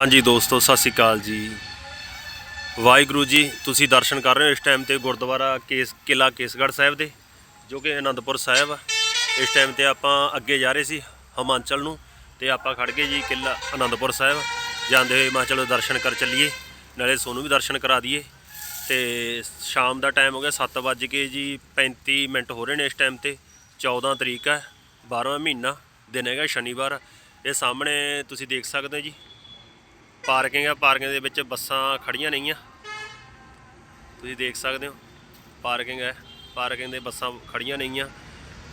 ਹਾਂਜੀ ਦੋਸਤੋ, ਸਤਿ ਸ਼੍ਰੀ ਅਕਾਲ ਜੀ। ਵਾਹਿਗੁਰੂ ਜੀ, ਤੁਸੀਂ ਦਰਸ਼ਨ ਕਰ ਰਹੇ ਹੋ ਇਸ ਟਾਈਮ ਤੇ ਗੁਰਦੁਆਰਾ ਕੇਸ ਕਿਲਾ ਕੇਸਗੜ੍ਹ ਸਾਹਿਬ ਦੇ, ਜੋ ਕਿ ਅਨੰਦਪੁਰ ਸਾਹਿਬ ਆ। ਇਸ ਟਾਈਮ ਤੇ ਆਪਾਂ ਅੱਗੇ ਜਾ ਰਹੇ ਸੀ ਹਿਮਾਚਲ ਨੂੰ ਤੇ ਆਪਾਂ ਖੜ ਗਏ ਜੀ ਕਿਲਾ ਅਨੰਦਪੁਰ ਸਾਹਿਬ। ਜਾਂਦੇ ਹੋਏ ਹਿਮਾਚਲ ਦਰਸ਼ਨ ਕਰ ਚੱਲੀਏ, ਨਾਲੇ ਸੋਨੂੰ ਵੀ ਦਰਸ਼ਨ ਕਰਾ ਦਈਏ। ਤੇ ਸ਼ਾਮ ਦਾ ਟਾਈਮ ਹੋ ਗਿਆ 7 ਵੱਜ ਕੇ ਜੀ 35 ਮਿੰਟ ਹੋ ਰਹੇ ਨੇ ਇਸ ਟਾਈਮ ਤੇ। 14 ਤਰੀਕ ਹੈ 12ਵਾਂ ਮਹੀਨਾ ਦਿਨ ਹੈਗਾ ਸ਼ਨੀਵਾਰ। ਇਹ ਸਾਹਮਣੇ ਤੁਸੀਂ ਦੇਖ ਸਕਦੇ ਹੋ ਜੀ। ਪਾਰਕਿੰਗ ਆ, ਪਾਰਕਿੰਗ ਦੇ ਵਿੱਚ ਬੱਸਾਂ ਖੜੀਆਂ ਨਹੀਂਆਂ ਤੁਸੀਂ ਦੇਖ ਸਕਦੇ ਹੋ, ਪਾਰਕਿੰਗ ਹੈ, ਪਾਰਕਿੰਗ ਦੇ ਬੱਸਾਂ ਖੜੀਆਂ ਆ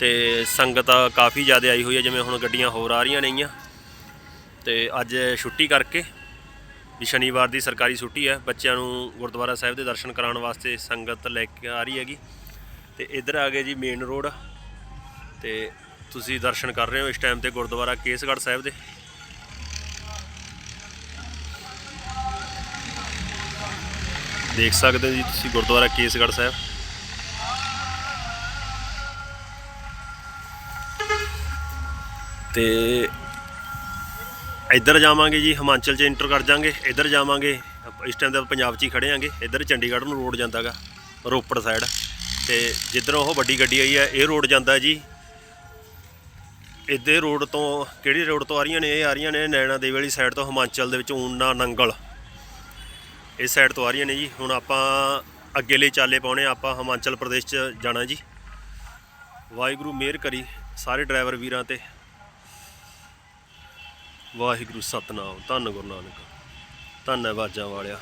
ਤੇ ਸੰਗਤ ਕਾਫੀ ਜ਼ਿਆਦਾ ਆਈ ਹੋਈ ਹੈ, ਜਿਵੇਂ ਹੁਣ ਗੱਡੀਆਂ ਹੋਰ ਆ ਰਹੀਆਂ ਨਹੀਂ ਆ ਤੇ ਅੱਜ ਛੁੱਟੀ ਕਰਕੇ ਵੀ ਸ਼ਨੀਵਾਰ ਦੀ ਸਰਕਾਰੀ ਛੁੱਟੀ ਹੈ, ਬੱਚਿਆਂ ਨੂੰ ਗੁਰਦੁਆਰਾ ਸਾਹਿਬ ਦੇ ਦਰਸ਼ਨ ਕਰਾਉਣ ਵਾਸਤੇ ਸੰਗਤ ਲੈ ਕੇ ਆ ਰਹੀ ਹੈਗੀ। ਤੇ ਇੱਧਰ ਆ ਗਏ ਜੀ ਮੇਨ ਰੋਡ। ਤੇ ਤੁਸੀਂ ਦਰਸ਼ਨ ਕਰ ਰਹੇ ਹੋ ਇਸ ਟਾਈਮ ਤੇ ਗੁਰਦੁਆਰਾ ਕੇਸਗੜ੍ਹ ਸਾਹਿਬ ਦੇ। ਦੇਖ ਸਕਦੇ ਹੋ ਜੀ ਤੁਸੀਂ ਗੁਰਦੁਆਰਾ ਕੇਸਗੜ੍ਹ ਸਾਹਿਬ। ਤੇ ਇੱਧਰ ਜਾਵਾਂਗੇ ਜੀ, ਹਿਮਾਚਲ 'ਚ ਇੰਟਰ ਕਰ ਜਾਾਂਗੇ। ਇੱਧਰ ਜਾਵਾਂਗੇ, ਇਸ ਟਾਈਮ ਤਾਂ ਪੰਜਾਬ 'ਚ ਹੀ ਖੜੇ ਆਂਗੇ। ਇੱਧਰ ਚੰਡੀਗੜ੍ਹ ਨੂੰ ਰੋਡ ਜਾਂਦਾਗਾ ਰੋਪੜ ਸਾਈਡ ਤੇ ਜਿੱਧਰੋਂ ਉਹ ਵੱਡੀ ਗੱਡੀ ਆਈ ਹੈ ਇਹ ਰੋਡ ਜਾਂਦਾ ਜੀ। ਇੱਧੇ ਰੋਡ ਤੋਂ ਕਿਹੜੀ ਰੋਡ ਤੋਂ ਆ ਰਹੀਆਂ ਨੇ? ਇਹ ਆ ਰਹੀਆਂ ਨੇ ਨੈਣਾ ਦੇਵੀ ਵਾਲੀ ਸਾਈਡ ਤੋਂ ਹਿਮਾਚਲ ਦੇ ਵਿੱਚ, ਊਨਾ ਨੰਗਲ। ਇਸ ਸਾਈਡ ਤੋਂ ਆ ਰਹੀਆਂ ਨੇ ਜੀ। ਹੁਣ ਆਪਾਂ ਅੱਗੇ ਲਈ ਚਾਲੇ ਪਾਉਣੇ ਆਪਾਂ ਹਿਮਾਚਲ ਪ੍ਰਦੇਸ਼ ਚ ਜਾਣਾ ਜੀ। ਵਾਹਿਗੁਰੂ ਮਿਹਰ ਕਰੀ ਸਾਰੇ ਡਰਾਈਵਰ ਵੀਰਾਂ ਤੇ। ਵਾਹਿਗੁਰੂ ਸਤਨਾਮ। ਧੰਨ ਗੁਰੂ ਨਾਨਕ। ਧੰਨ ਬਾਜਾਂ ਵਾਲਿਆ।